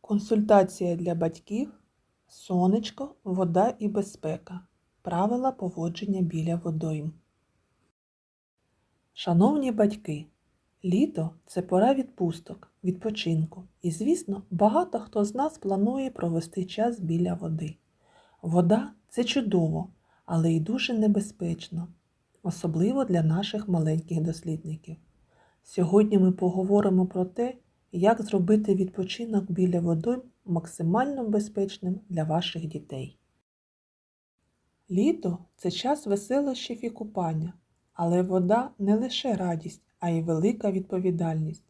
Консультація для батьків, сонечко, вода і безпека. Правила поводження біля водойм. Шановні батьки, літо це пора відпусток, відпочинку. І, звісно, багато хто з нас планує провести час біля води. Вода це чудово, але й дуже небезпечно, особливо для наших маленьких дослідників. Сьогодні ми поговоримо про те, як зробити відпочинок біля водойм максимально безпечним для ваших дітей. Літо це час веселощів і купання, але вода не лише радість, а й велика відповідальність.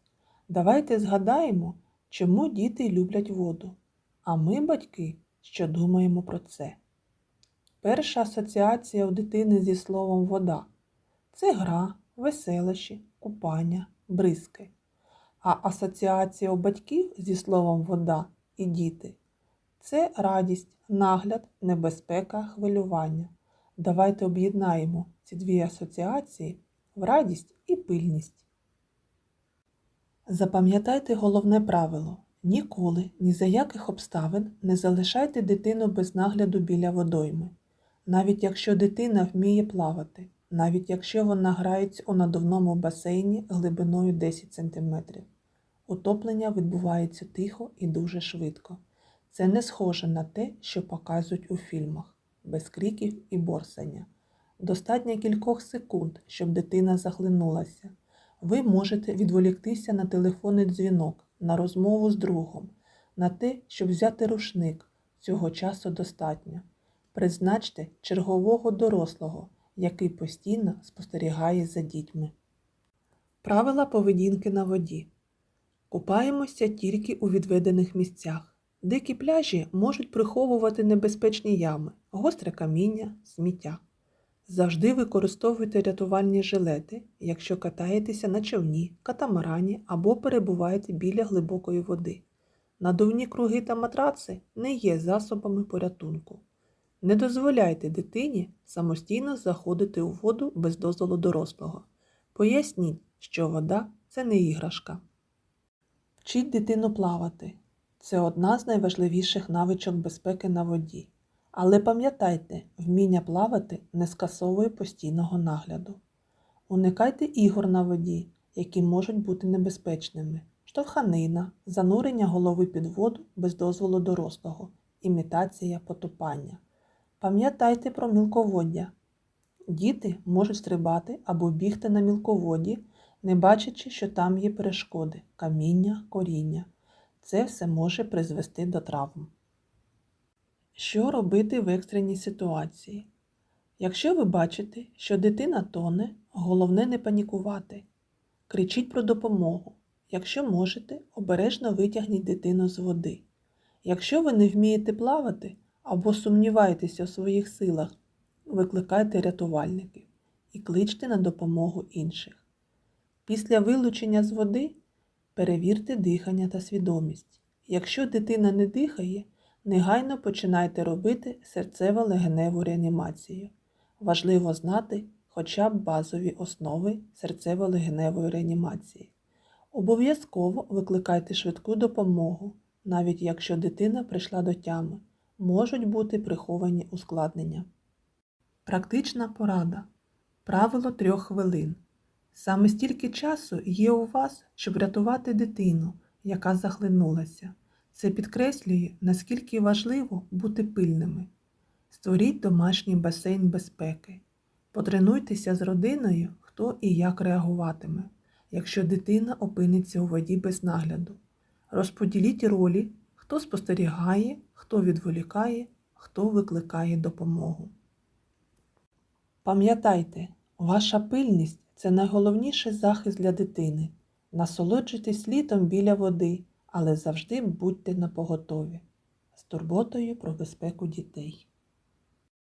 Давайте згадаємо, чому діти люблять воду, а ми, батьки, що думаємо про це. Перша асоціація у дитини зі словом вода це гра, веселощі, купання, бризки. А асоціація у батьків зі словом вода і діти це радість, нагляд, небезпека, хвилювання. Давайте об'єднаємо ці дві асоціації в радість і пильність. Запам'ятайте головне правило. Ніколи, ні за яких обставин не залишайте дитину без нагляду біля водойми. Навіть якщо дитина вміє плавати, навіть якщо вона грається у надувному басейні глибиною 10 см. Утоплення відбувається тихо і дуже швидко. Це не схоже на те, що показують у фільмах, без криків і борсання. Достатньо кількох секунд, щоб дитина захлинулася. Ви можете відволіктися на телефонний дзвінок, на розмову з другом, на те, щоб взяти рушник. Цього часу достатньо. Призначте чергового дорослого, який постійно спостерігає за дітьми. Правила поведінки на воді. Купаємося тільки у відведених місцях. Дикі пляжі можуть приховувати небезпечні ями, гостре каміння, сміття. Завжди використовуйте рятувальні жилети, якщо катаєтеся на човні, катамарані або перебуваєте біля глибокої води. Надувні круги та матраци не є засобами порятунку. Не дозволяйте дитині самостійно заходити у воду без дозволу дорослого. Поясніть, що вода це не іграшка. Вчіть дитину плавати. Це одна з найважливіших навичок безпеки на воді. Але пам'ятайте, вміння плавати не скасовує постійного нагляду. Уникайте ігор на воді, які можуть бути небезпечними, штовханина, занурення голови під воду без дозволу дорослого, імітація потопання. Пам'ятайте про мілководдя. Діти можуть стрибати або бігти на мілководді, не бачачи, що там є перешкоди, каміння, коріння. Це все може призвести до травм. Що робити в екстреній ситуації? Якщо ви бачите, що дитина тоне, головне не панікувати. Кричіть про допомогу. Якщо можете, обережно витягніть дитину з води. Якщо ви не вмієте плавати або сумніваєтеся у своїх силах, викликайте рятувальників і кличте на допомогу інших. Після вилучення з води перевірте дихання та свідомість. Якщо дитина не дихає, негайно починайте робити серцево-легеневу реанімацію. Важливо знати хоча б базові основи серцево-легеневої реанімації. Обов'язково викликайте швидку допомогу, навіть якщо дитина прийшла до тями, можуть бути приховані ускладнення. Практична порада. Правило трьох хвилин. Саме стільки часу є у вас, щоб рятувати дитину, яка захлинулася. Це підкреслює, наскільки важливо бути пильними. Створіть домашній басейн безпеки. Потренуйтеся з родиною, хто і як реагуватиме, якщо дитина опиниться у воді без нагляду. Розподіліть ролі, хто спостерігає, хто відволікає, хто викликає допомогу. Пам'ятайте, ваша пильність це найголовніший захист для дитини. Насолоджуйтесь літом біля води, але завжди будьте напоготові з турботою про безпеку дітей.